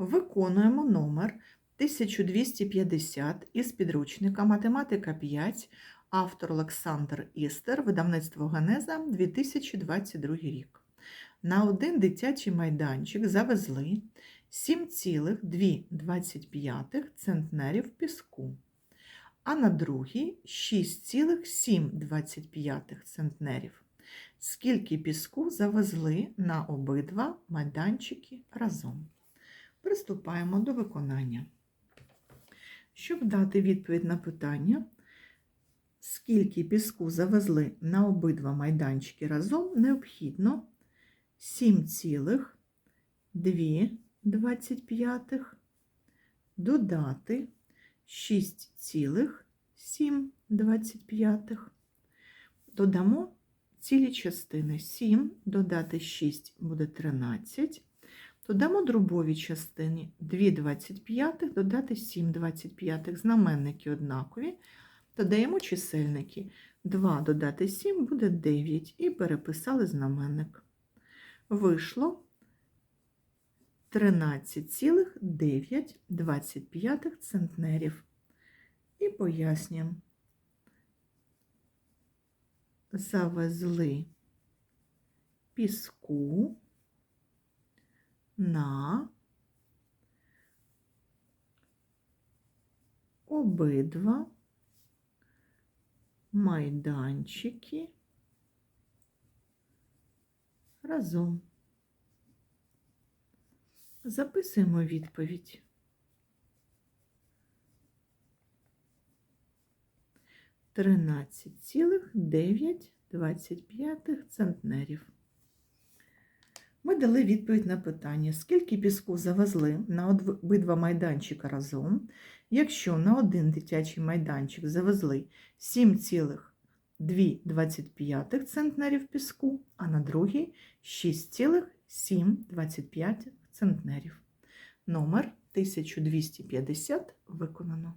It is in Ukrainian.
Виконуємо номер 1250 із підручника Математика 5, автор Олександр Істер, видавництво Генеза 2022 рік. На один дитячий майданчик завезли 7,225 центнерів піску, а на другий 6,725 центнерів. Скільки піску завезли на обидва майданчики разом? Приступаємо до виконання. Щоб дати відповідь на питання, скільки піску завезли на обидва майданчики разом, необхідно 7,225 додати 6,725. Додамо цілі частини 7, додати 6 буде 13. Додамо дробові частини 2 25, додати 7 25. Знаменники однакові. Додаємо чисельники. 2 додати 7 буде 9 і переписали знаменник. Вийшло 13,925 центнерів. І пояснюємо. Завезли піску на обидва майданчики разом. Записуємо відповідь. Тринадцять цілих дев'ять двадцять п'ятих центнерів. Ми дали відповідь на питання, скільки піску завезли на обидва майданчика разом, якщо на один дитячий майданчик завезли 7,225 центнерів піску, а на другий 6,725 центнерів. Номер 1250 виконано.